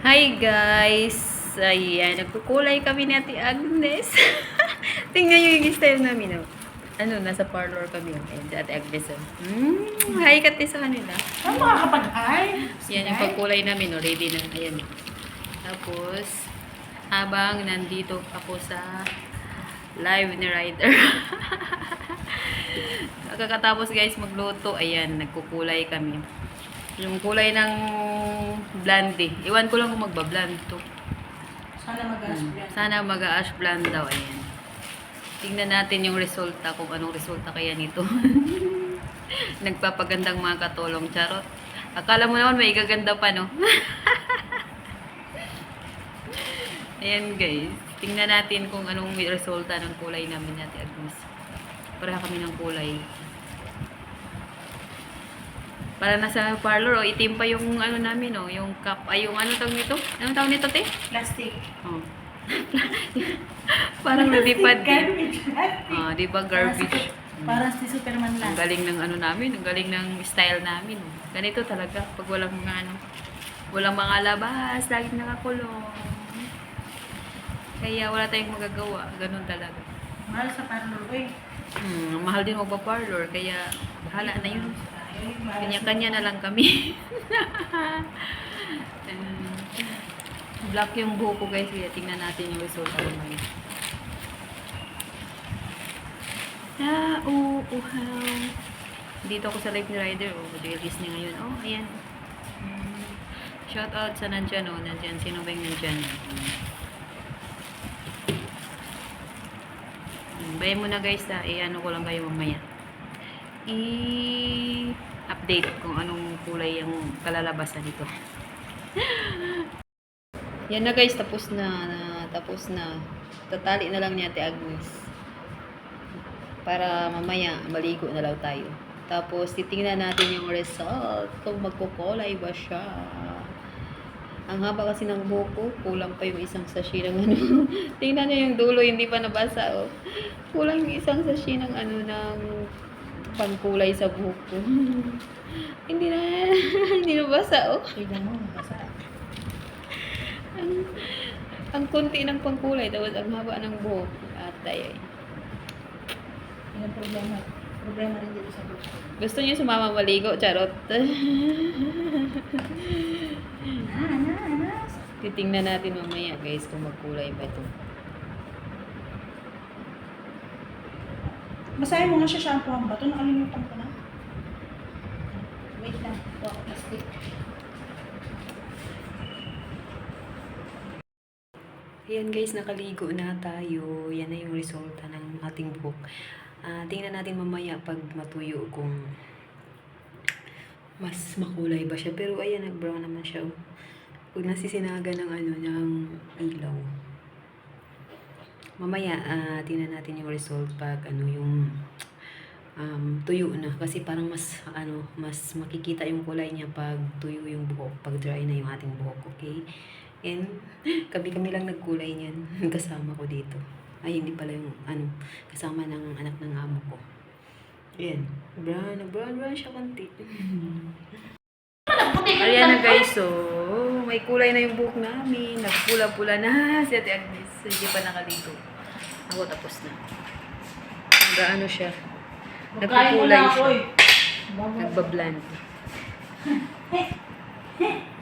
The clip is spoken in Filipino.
Hi guys! Ayan, nagkukulay kami ni Ate Agnes. Tingnan nyo yung style namin. Oh. Ano, nasa parlor kami. oh. Ayan, si Ate Agnes. Oh. Mm, hi kati sa kanila. Ano makakapag-hi? Yan yung pagkulay namin. Oh, ready na. Ayan. Tapos, habang nandito ako sa live ni Ryder. Kakatapos guys magluto, ayan, nagkukulay kami. Yung kulay ng blondie. Iwan ko lang kung magbablond to. Sana mag-ask yan. Sana mag-ash blonde daw, ayan. Tingnan natin yung resulta, kung anong resulta kaya nito. Nagpapagandang mga katulong, charot. Akala mo naman may gaganda pa, no? ayan guys, tingnan natin kung anong resulta ng kulay namin natin, Agnes. Pareha kami ng kulay. Para nasa parlor, oh, itim pa yung ano namin, oh, yung cup, ay yung ano tawag nito? Anong tawag nito, te? Plastic. Oh. Parang nalipad din. Ah, di ba garbage? Parang si Superman Ang lang. galing ng ano namin, ang galing ng style namin. Ganito talaga pag walang mga ano, walang mga labas, laging nakakulong. Kaya wala tayong magagawa, ganun talaga. Mahal sa parlor ko eh. Hmm, mahal din magpa-parlor, kaya bahala na yun. Kanya-kanya na lang kami. Um, Black yung buhok ko guys, kaya tingnan natin yung resulta naman. Ah, oo, uhaw. Dito ako sa live ni Ryder, oh, release niya ngayon. Oh, ayan. Shout out sa nandyan, oh, nandyan. Sino ba yung nandyan? Mm, Bayan mo na guys, ha. I-ano ko lang kayo mamaya. I-update kung anong kulay yung kalalabasan nito. Yan na guys, tapos na, na tapos na. Tatali na lang ni Ate Agnes. Para mamaya, maligo na lang tayo. Tapos, titingnan natin yung result. Kung magkukulay ba siya. Ang haba kasi ng buhok ko, kulang pa yung isang sachet ng ano. Tingnan niyo yung dulo, hindi pa nabasa, oh. Kulang yung isang sachet ng ano, ng pangkulay sa buhok ko. hindi na, hindi nabasa, oh. Tignan mo, basta. ang, ang konti ng pangkulay, tapos ang haba ng buhok. Atay, ay. Yan problema. Problema rin dito sa buhok. Gusto niyo sumama maligo, charot. Na, na. Titingnan natin mamaya, guys, kung magkulay ba ito. Basahin mo nga siya shampoo ang bato. Nakalimutan ko na. Wait lang. Ito ako plastic. Ayan guys, nakaligo na tayo. Yan na yung resulta ng ating buhok. Ah, tingnan natin mamaya pag matuyo kung mas makulay ba siya. Pero ayan, nag-brown naman siya. oh. Pag nasisinaga ng ano, ng ilaw. Mamaya, ah, tingnan natin yung result pag ano yung um, tuyo na. Kasi parang mas, ano, mas makikita yung kulay niya pag tuyo yung buhok. Pag dry na yung ating buhok, okay? And kami-kami lang nagkulay niyan. Kasama ko dito. Ay, hindi pala yung ano, kasama ng anak ng amo ko. Ayan. Brown, brown, brown siya konti. Ayan guys, so may kulay na yung buhok namin. Nagpula-pula na si Ate Agnes. Hindi pa nakaligo. Ako tapos na. Nagaano siya. Nagkukulay siya. eh. Nagbablend.